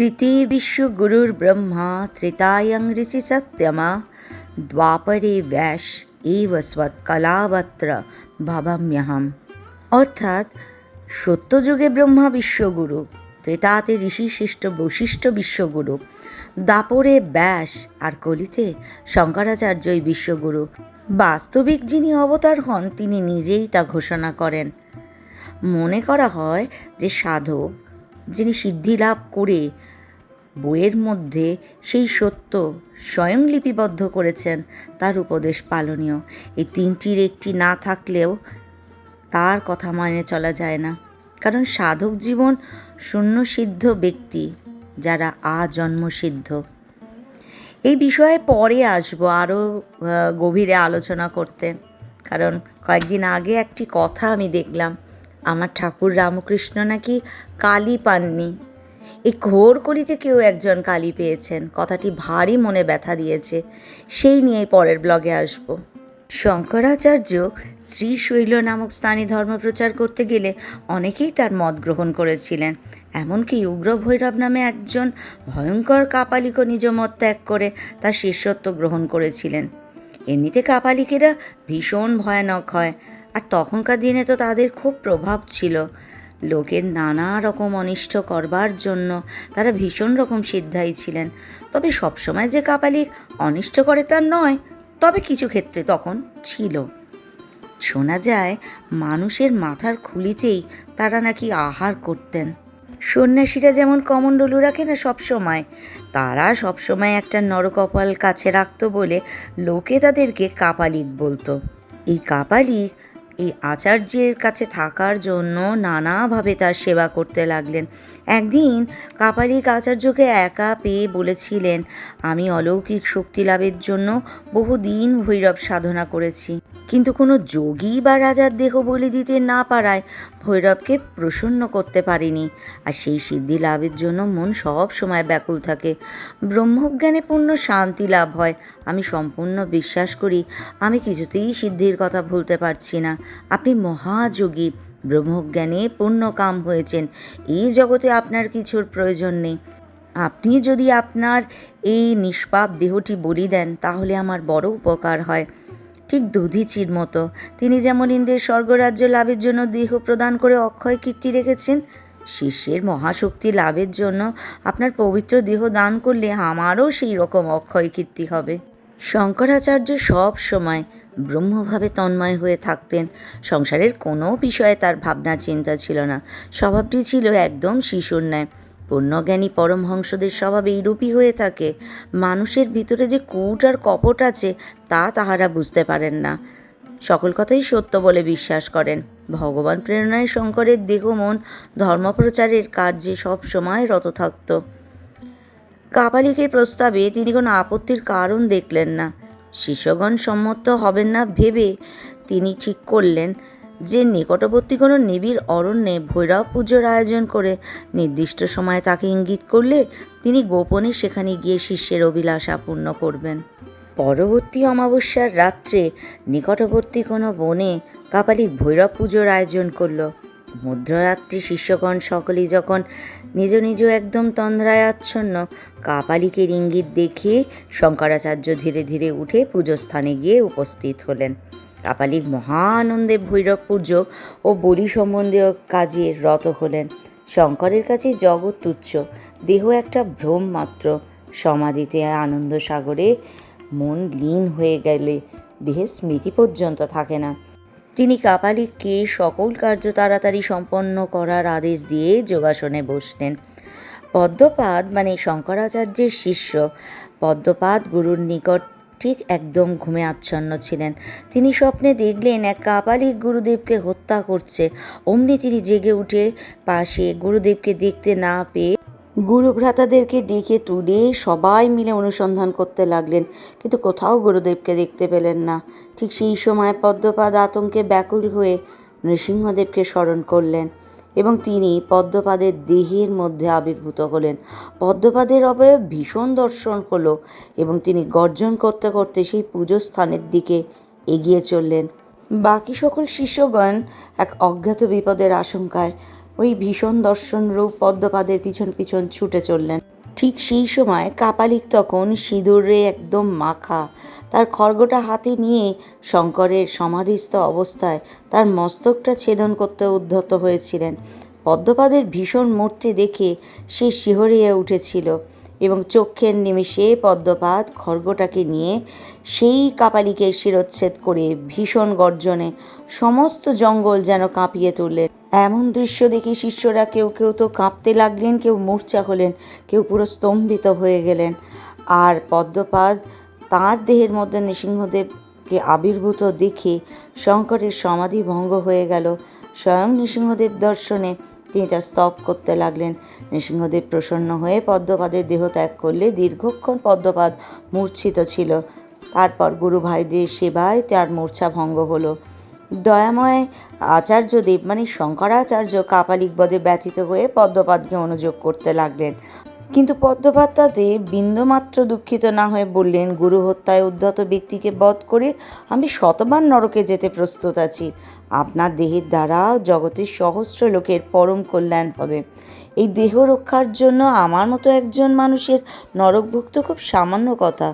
কৃতি বিশ্বগুরুর ব্রহ্মা ত্রেতায়ং ঋষি সত্যমা দ্বাপরে ব্যাস এব স্বৎ কলাবত্র ভাবাম্যহম অর্থাৎ সত্যযুগে ব্রহ্মা বিশ্বগুরু ত্রেতাতে ঋষি শ্রেষ্ঠ বৈশিষ্ট্য বিশ্বগুরু দাপরে ব্যাস আর কলিতে শঙ্করাচার্যই বিশ্বগুরু। বাস্তবিক যিনি অবতার হন, তিনি নিজেই তা ঘোষণা করেন। মনে করা হয় যে সাধক, যিনি সিদ্ধি লাভ করে বইয়ের মধ্যে সেই সত্য স্বয়ং লিপিবদ্ধ করেছেন তার উপদেশ পালনীয়। এই তিনটির একটি না থাকলেও তার কথা মানে চলা যায় না। কারণ সাধক জীবন শূন্য সিদ্ধ ব্যক্তি যারা আজন্মসিদ্ধ এই বিষয়ে পরে আসব আরও গভীরে আলোচনা করতে। কারণ কয়েকদিন আগে একটি কথা আমি দেখলাম। আমার ঠাকুর রামকৃষ্ণ নাকি কালি পাননি। এই ঘোর কলিতে কেউ একজন কালি পেয়েছেন। কথাটি ভারী মনে ব্যথা দিয়েছে। সেই নিয়ে পরের ব্লগে আসব। শঙ্করাচার্য শ্রীশৈল নামক স্থানে ধর্ম প্রচার করতে গেলে অনেকেই তার মত গ্রহণ করেছিলেন। এমনকি উগ্র ভৈরব নামে একজন ভয়ঙ্কর কাপালিকও নিজ মত ত্যাগ করে তার শিষ্যত্ব গ্রহণ করেছিলেন। এমনিতে কাপালিকেরা ভীষণ ভয়ানক হয়। আর তখনকার দিনে তো তাদের খুব প্রভাব ছিল। লোকের নানা রকম অনিষ্ট করবার জন্য তারা ভীষণ রকম সিদ্ধাই ছিলেন। তবে সবসময় যে কাপালিক অনিষ্ট করে তা নয়, তবে কিছু ক্ষেত্রে তখন ছিল। শোনা যায়, মানুষের মাথার খুলিতেই তারা নাকি আহার করতেন। সন্ন্যাসীরা যেমন কমণ্ডলু রাখে না সবসময়, তারা সবসময় একটা নরকপাল কাছে রাখতো বলে লোকে তাদেরকে কাপালিক বলতো। এই কাপালিক এই আচার্যের কাছে থাকার জন্য নানাভাবে তার সেবা করতে লাগলেন। একদিন কাপালিক আচার্যকে একা পেয়ে বলেছিলেন, আমি অলৌকিক শক্তি লাভের জন্য বহুদিন ভৈরব সাধনা করেছি। কিন্তু কোনো যোগী বা রাজার দেহ বলি দিতে না পারায় ভৈরবকে প্রসন্ন করতে পারিনি। আর সেই সিদ্ধি লাভের জন্য মন সব সময় ব্যাকুল থাকে। ব্রহ্মজ্ঞানে পূর্ণ শান্তি লাভ হয়। আমি সম্পূর্ণ বিশ্বাস করি, আমি কিছুতেই সিদ্ধির কথা ভুলতে পারছি না। আপনি মহাযোগী, ব্রহ্মজ্ঞানে পূর্ণ কাম হয়েছেন। এই জগতে আপনার কিছুর প্রয়োজন নেই। আপনি যদি আপনার এই নিষ্পাপ দেহটি বলি দেন, তাহলে আমার বড় উপকার হয়। ঠিক দধিচির মতো। তিনি যেমন ইন্দ্রের স্বর্গরাজ্য লাভের জন্য দেহ প্রদান করে অক্ষয় কীর্তি রেখেছেন, শিষ্যের মহাশক্তি লাভের জন্য আপনার পবিত্র দেহ দান করলে আমারও সেই রকম অক্ষয় কীর্তি হবে। শঙ্করাচার্য সব সময় ব্রহ্মভাবে তন্ময় হয়ে থাকতেন। সংসারের কোনো বিষয়ে তার ভাবনা চিন্তা ছিল না। স্বভাবটি ছিল একদম শিশুর ন্যায়। পুণ্যজ্ঞানী পরমহংসদের স্বভাব এইরূপই হয়ে থাকে। মানুষের ভিতরে যে কূট আর কপট আছে, তা তাহারা বুঝতে পারেন না। সকল কথাই সত্য বলে বিশ্বাস করেন। ভগবান প্রেরণায় শঙ্করের দেহ, মন, ধর্মপ্রচারের কার্যে সব সময় রত থাকত। কাপালিকের প্রস্তাবে তিনি কোনো আপত্তির কারণ দেখলেন না। শিষ্যগণ সম্মত হবেন না ভেবে তিনি ঠিক করলেন। যে নিকটবর্তী কোনো নিবিড় অরণ্যে ভৈরব পুজোর আয়োজন করে নির্দিষ্ট সময়ে তাকে ইঙ্গিত করলে তিনি গোপনে সেখানে গিয়ে শিষ্যের অভিলাষা পূর্ণ করবেন। পরবর্তী অমাবস্যার রাত্রে নিকটবর্তী কোনো বনে কাপালিক ভৈরব পুজোর আয়োজন করল। মধ্যরাত্রি শিষ্যগণ সকলেই যখন নিজ নিজ একদম তন্দ্রায় আচ্ছন্ন কাপালিকের ইঙ্গিত দেখে শঙ্করাচার্য ধীরে ধীরে উঠে পুজোস্থানে গিয়ে উপস্থিত হলেন। কাপালিক মহানন্দে ভৈরব পুজো ও বলি সম্বন্ধীয় কাজে রত হলেন। শঙ্করের কাছে জগৎ তুচ্ছ, দেহ একটা ভ্রম মাত্র সমাধিতে আনন্দ সাগরে মন লীন হয়ে গেলে দেহের স্মৃতি পর্যন্ত থাকে না। তিনি কাপালিককে সকল কার্য তাড়াতাড়ি সম্পন্ন করার আদেশ দিয়ে যোগাসনে বসলেন। পদ্মপাদ মানে শঙ্করাচার্যের শিষ্য। পদ্মপাদ গুরুর নিকট ঠিক একদম ঘুমে আচ্ছন্ন ছিলেন। তিনি স্বপ্নে দেখলেন এক কাপালিক গুরুদেবকে হত্যা করছে। অমনি তিনি জেগে উঠে পাশে গুরুদেবকে দেখতে না পেয়ে গুরু ভ্রাতাদেরকে ডেকে তুলে সবাই মিলে অনুসন্ধান করতে লাগলেন। কিন্তু কোথাও গুরুদেবকে দেখতে পেলেন না। ঠিক সেই সময় পদ্মপাদ আতঙ্কে ব্যাকুল হয়ে নৃসিংহদেবকে স্মরণ করলেন। এবং তিনি পদ্মপাদের দেহের মধ্যে আবির্ভূত হলেন। পদ্মপাদের অবয়ব ভীষণ দর্শন হলো এবং তিনি গর্জন করতে করতে সেই পুজো স্থানের দিকে এগিয়ে চললেন। বাকি সকল শিষ্যগণ এক অজ্ঞাত বিপদের আশঙ্কায় ওই ভীষণ দর্শন রূপ পদ্মপাদের পিছন পিছন ছুটে চললেন। ঠিক সেই সময় কাপালিক তখন সিঁদুরে একদম মাখা তার খড়গটা হাতে নিয়ে শঙ্করের সমাধিস্থ অবস্থায় তার মস্তকটা ছেদন করতে উদ্ধত হয়েছিলেন। পদ্মপাদের ভীষণ মূর্তি দেখে সে শিহরিয়ে উঠেছিল এবং চক্ষের নিমেষে পদ্মপাত খর্গটাকে নিয়ে সেই কাপালিকে শিরোচ্ছেদ করে ভীষণ গর্জনে সমস্ত জঙ্গল যেন কাঁপিয়ে তুললেন। এমন দৃশ্য দেখে শিষ্যরা কেউ কেউ তো কাঁপতে লাগলেন, কেউ মূর্ছা হলেন, কেউ পুরো স্তম্ভিত হয়ে গেলেন। আর পদ্মপাদ তাঁর দেহের মধ্যে নৃসিংহদেবকে আবির্ভূত দেখে শঙ্করের সমাধি ভঙ্গ হয়ে গেল। স্বয়ং নৃসিংহদেব দর্শনে তিনি তা স্তব করতে লাগলেন। নৃসিংহদেব প্রসন্ন হয়ে পদ্মপাদের দেহ ত্যাগ করলে দীর্ঘক্ষণ পদ্মপাদ মূর্ছিত ছিল। তারপর গুরু ভাইদের সেবায় তার মূর্ছা ভঙ্গ হলো। দয়াময় আচার্যদেব মানে শঙ্করাচার্য কাপালিক বদে ব্যথিত হয়ে পদ্মপাদকে অনুযোগ করতে লাগলেন। কিন্তু পদ্মপাদ তাতে বিন্দুমাত্র দুঃখিত না হয়ে বললেন, গুরু হত্যায় উদ্ধত ব্যক্তিকে বধ করে আমি শতবার নরকে যেতে প্রস্তুত আছি। আপনার দেহের দ্বারা জগতের সহস্র লোকের পরম কল্যাণ হবে। এই দেহ রক্ষার জন্য আমার মতো একজন মানুষের নরকভুক্ত খুব সামান্য কথা।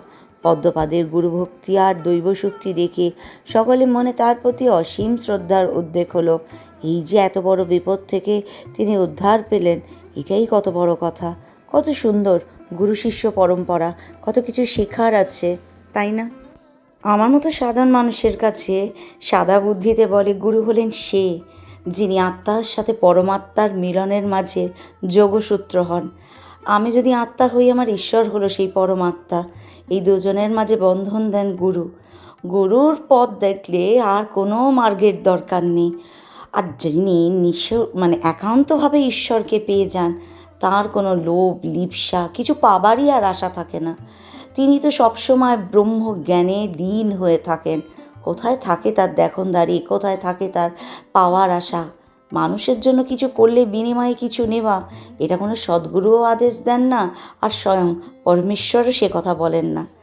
পদ্মপাদের গুরুভক্তি আর দৈব শক্তি দেখে সকলে মনে তার প্রতি অসীম শ্রদ্ধার উদ্বেগ হলো। এই যে এত বড় বিপদ থেকে তিনি উদ্ধার পেলেন, এটাই কত বড় কথা। কত সুন্দর, গুরু শিষ্য পরম্পরা, কত কিছু শেখার আছে, তাই না? আমার মতো সাধারণ মানুষের কাছে সাদা বুদ্ধিতে বলে গুরু হলেন সে, যিনি আত্মার সাথে পরমাত্মার মিলনের মাঝে যোগসূত্র হন। আমি যদি আত্মা হই, আমার ঈশ্বর হলো সেই পরমাত্মা। এই দুজনের মাঝে বন্ধন দেন গুরু। গুরুর পথ দেখলে আর কোনো মার্গের দরকার নেই। আর যিনি নিঃস মানে একান্তভাবে ঈশ্বরকে পেয়ে যান তার কোনো লোভ, লিপসা, কিছু পাবারই আর আশা থাকে না। তিনি তো সবসময় ব্রহ্মজ্ঞানে লীন হয়ে থাকেন। কোথায় থাকে তার দেখনদারি? কোথায় থাকে তার পাওয়ার আশা? মানুষের জন্য কিছু করলে বিনিময়ে কিছু নেওয়া, এটা কোনো সদ্গুরুও আদেশ দেন না, আর স্বয়ং পরমেশ্বরও সে কথা বলেন না।